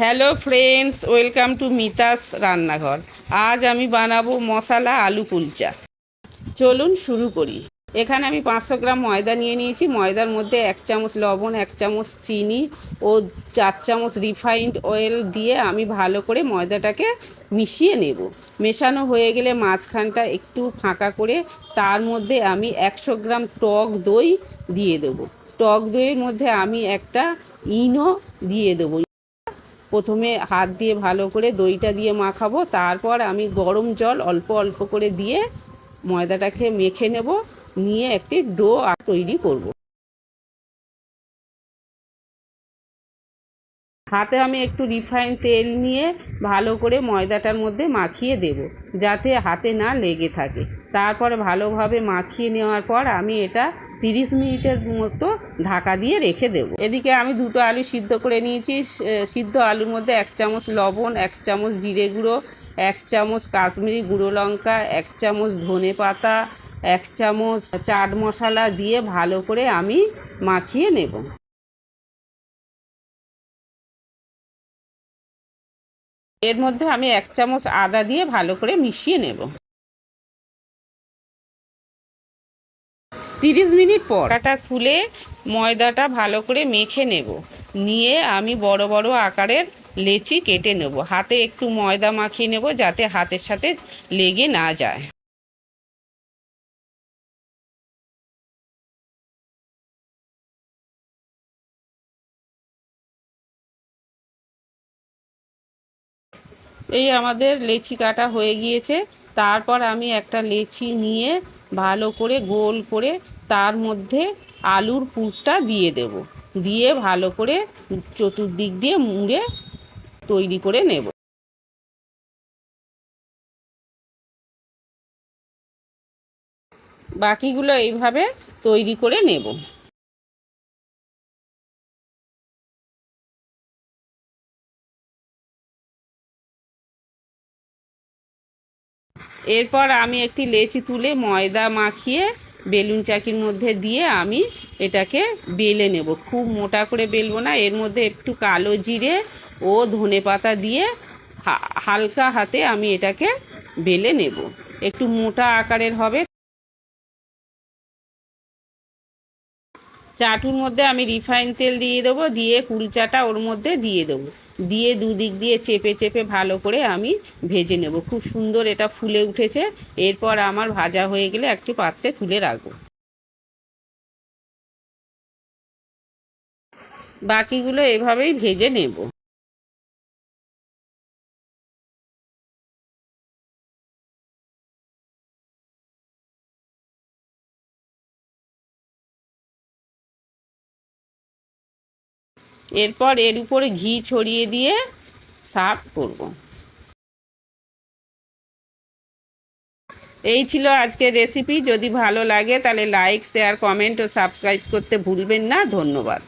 Hello friends welcome to Mita's রান্নাঘর আজ আমি বানাবো মশালা আলু কুলচা। চলুন শুরু করি। এখানে আমি পাঁচশো গ্রাম ময়দা নিয়ে নিয়েছি। ময়দার মধ্যে এক চামচ লবণ, এক চামচ চিনি ও চার চামচ রিফাইন্ড অয়েল দিয়ে আমি ভালো করে ময়দাটাকে মিশিয়ে নেব। মেশানো হয়ে গেলে মাঝখানটা একটু ফাঁকা করে তার মধ্যে আমি একশো গ্রাম টক দই দিয়ে দেবো। টক দইয়ের মধ্যে আমি একটা ইনো দিয়ে দেবো। প্রথমে হাত দিয়ে ভালো করে দইটা দিয়ে মাখাবো, তারপর আমি গরম জল অল্প অল্প করে দিয়ে ময়দাটাকে মেখে নেব, নিয়ে একটি ডো তৈরি করব। হাতে আমি একটু রিফাইন তেল নিয়ে ভালো করে ময়দাটার মধ্যে মাখিয়ে দেব, যাতে হাতে না লেগে থাকে। তারপরে ভালোভাবে মাখিয়ে নেওয়ার পর আমি এটা তিরিশ মিনিটের মতো ঢাকা দিয়ে রেখে দেব। এদিকে আমি দুটো আলু সিদ্ধ করে নিয়েছি। সিদ্ধ আলুর মধ্যে এক চামচ লবণ, এক চামচ জিরে গুঁড়ো, এক চামচ কাশ্মীরি গুঁড়ো লঙ্কা, এক চামচ ধনে পাতা, এক চামচ চাট মশলা দিয়ে ভালো করে আমি মাখিয়ে নেব। এর মধ্যে আমি এক চামচ আদা দিয়ে ভালো করে মিশিয়ে নেব। তিরিশ মিনিট পর আটাটা খুলে ময়দাটা ভালো করে মেখে নেব। নিয়ে আমি বড় বড় আকারের লেচি কেটে নেব। হাতে একটু ময়দা মাখিয়ে নেব যাতে হাতের সাথে লেগে না যায়। এই আমাদের লেচি কাটা হয়ে গিয়েছে। তারপর আমি একটা লেচি নিয়ে ভালো করে গোল করে তার মধ্যে আলুর পুরটা দিয়ে দেব। দিয়ে ভালো করে চতুর্দিক দিয়ে মুড়ে তৈরি করে নেব। বাকিগুলো এইভাবে তৈরি করে নেব। এরপর আমি একটি লেচি তুলে ময়দা মাখিয়ে বেলুন চাকির মধ্যে দিয়ে আমি এটাকে বেলে নেব। খুব মোটা করে বেলবো না, এর মধ্যে একটু কালো জিরে ও ধনে পাতা দিয়ে হালকা হাতে আমি এটাকে বেলে নেব। একটু মোটা আকারের হবে। চাটুর মধ্যে আমি রিফাইন তেল দিয়ে দেবো, দিয়ে কুলচাটা ওর মধ্যে দিয়ে দেবো। দিয়ে দুদিক দিয়ে চেপে চেপে ভালো করে আমি ভেজে নেব। খুব সুন্দর এটা ফুলে উঠেছে। এরপর আমার ভাজা হয়ে গেলে একটি পাত্রে তুলে রাখব। বাকিগুলো এভাবেই ভেজে নেব। এরপর এর উপরে ঘি ছড়িয়ে দিয়ে সার্ভ করব। এই ছিল আজকের রেসিপি। যদি ভালো লাগে তাহলে লাইক, শেয়ার, কমেন্ট ও সাবস্ক্রাইব করতে ভুলবেন না। ধন্যবাদ।